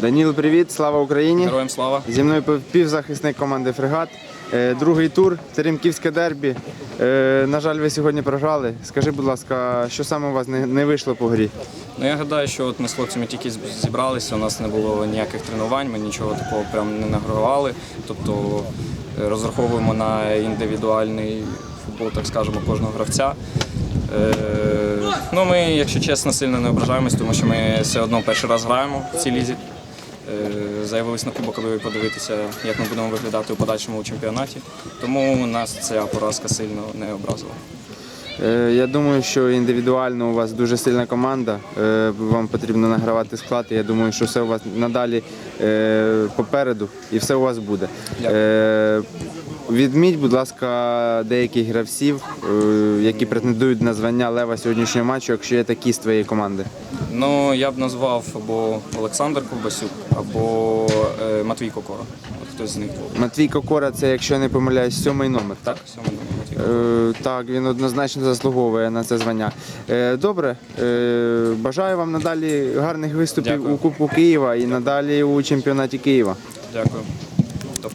Даніл, привіт, слава Україні! Героям слава. Зі мною півзахисник команди Фрегат. Е, Другий тур, Теремківське дербі. Е, На жаль, ви сьогодні програли. Скажи, будь ласка, що саме у вас не, вийшло по грі? Ну я гадаю, що от ми з хлопцями тільки зібралися. У нас не було ніяких тренувань, ми нічого такого прям не награвали. Тобто е, розраховуємо на індивідуальний футбол, так скажемо, кожного гравця. Ну, ми, якщо чесно, сильно не ображаємось, тому що ми все одно перший раз граємо в цій лізі. Е, Заявились на кубок, аби подивитися, як ми будемо виглядати у подальшому у чемпіонаті. Тому нас ця поразка сильно не образила. Е, Я думаю, що індивідуально у вас дуже сильна команда. Е, Вам потрібно награвати склад. і Я думаю, що все у вас надалі попереду і все у вас буде. Дякую. Відміть, будь ласка, деяких гравців, які претендують на звання лева сьогоднішнього матчу, якщо є такі з твоєї команди. Ну, я б назвав або Олександр Ковбасюк, або е, Матвій Кокора. От хтось з них був. Матвій Кокора, це, якщо я не помиляюсь, сьомий номер. Так, сьомий номер Матвій Кокора. Е, Так, він однозначно заслуговує на це звання. Е, Добре, е, бажаю вам надалі гарних виступів Дякую. у Кубку Києва і надалі у чемпіонаті Києва. Дякую.